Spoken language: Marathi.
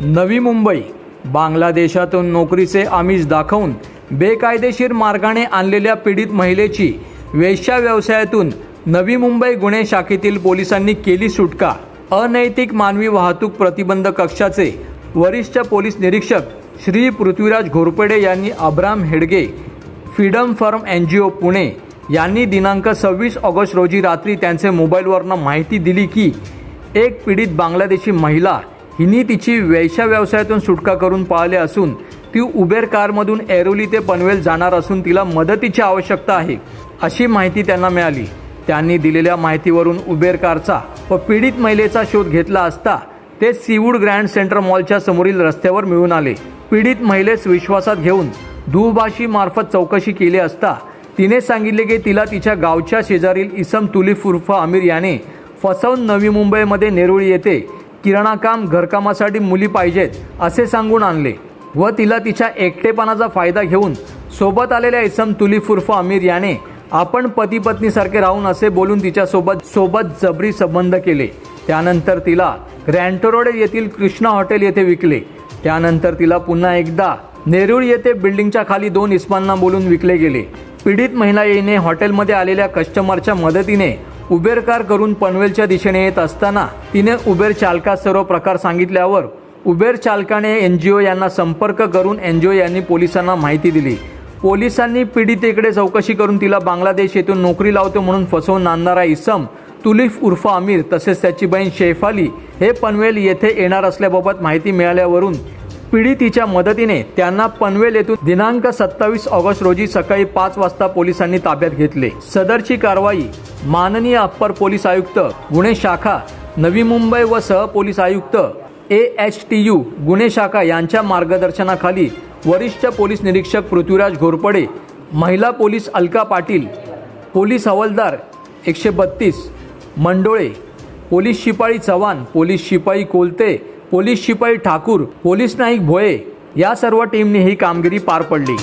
नवी मुंबई बांगलादेशातून नोकरीचे आमिष दाखवून बेकायदेशीर मार्गाने आणलेल्या पीडित महिलेची वेश्या व्यवसायातून नवी मुंबई गुन्हे शाखेतील पोलिसांनी केली सुटका. अनैतिक मानवी वाहतूक प्रतिबंध कक्षाचे वरिष्ठ पोलीस निरीक्षक श्री पृथ्वीराज घोरपडे यांनी Abram Hedge freedom firm N G O Pune यांनी दिनांक सव्वीस ऑगस्ट रोजी रात्री त्यांचे मोबाईलवरनं माहिती दिली की एक पीडित बांगलादेशी महिला हिने तिची वेश्या व्यवसायातून सुटका करून पाहिले असून ती उबेर कारमधून ऐरोली ते पनवेल जाणार असून तिला मदतीची आवश्यकता आहे अशी माहिती त्यांना मिळाली. त्यांनी दिलेल्या माहितीवरून उबेर कारचा व पीडित महिलेचा शोध घेतला असता ते सीवूड ग्रँड सेंटर मॉलच्या समोरील रस्त्यावर मिळून आले. पीडित महिलेस विश्वासात घेऊन दुभाषीमार्फत चौकशी केली असता तिने सांगितले की तिला तिच्या गावच्या शेजारील इसम तुलीफ उर्फ आमिर याने फसवून नवी मुंबईमध्ये नेरुळी येथे किराणा काम घरकामासाठी मुली पाहिजेत असे सांगून आणले. व तिला तिच्या एकटेपणाचा फायदा घेऊन सोबत आलेल्या इसम तुली फुर्फा आमिर याने आपण पती पत्नीसारखे राहून असे बोलून तिच्यासोबत सोबत जबरी संबंध केले. त्यानंतर तिला ग्रँटरोड येथील कृष्णा हॉटेल येथे विकले. त्यानंतर तिला पुन्हा एकदा नेरूळ येथे बिल्डिंगच्या खाली दोन इस्मांना बोलून विकले गेले. पीडित महिला येणे हॉटेलमध्ये आलेल्या कस्टमरच्या मदतीने उबेर कार करून पनवेलच्या दिशेने येत असताना तिने उबेर चालकास सर्व प्रकार सांगितल्यावर उबेर चालकाने एन जी ओ यांना संपर्क करून एन जी ओ यांनी पोलिसांना माहिती दिली. पोलिसांनी पीडितेकडे चौकशी करून तिला बांगलादेश येथून नोकरी लावतो म्हणून फसवून आणणारा इसम तुलिफ उर्फ आमिर तसेच त्याची बहीण शेफाली हे पनवेल येथे येणार असल्याबाबत माहिती मिळाल्यावरून पीडितीच्या मदतीने त्यांना पनवेल येथून दिनांक सत्तावीस ऑगस्ट रोजी सकाळी पाच वाजता पोलिसांनी ताब्यात घेतले. सदरची कारवाई माननीय अप्पर पोलीस आयुक्त गुन्हे शाखा नवी मुंबई व सह पोलीस आयुक्त ए एच टी यू गुन्हे शाखा यांच्या मार्गदर्शनाखाली वरिष्ठ पोलीस निरीक्षक पृथ्वीराज घोरपडे महिला पोलीस अलका पाटील पोलीस हवालदार एकशे बत्तीस मंडोळे पोलीस शिपाई चव्हाण पोलीस शिपाई कोलते पोलीस शिपाई ठाकूर पोलीस नाईक भोये या सर्व टीमने ही कामगिरी पार पडली.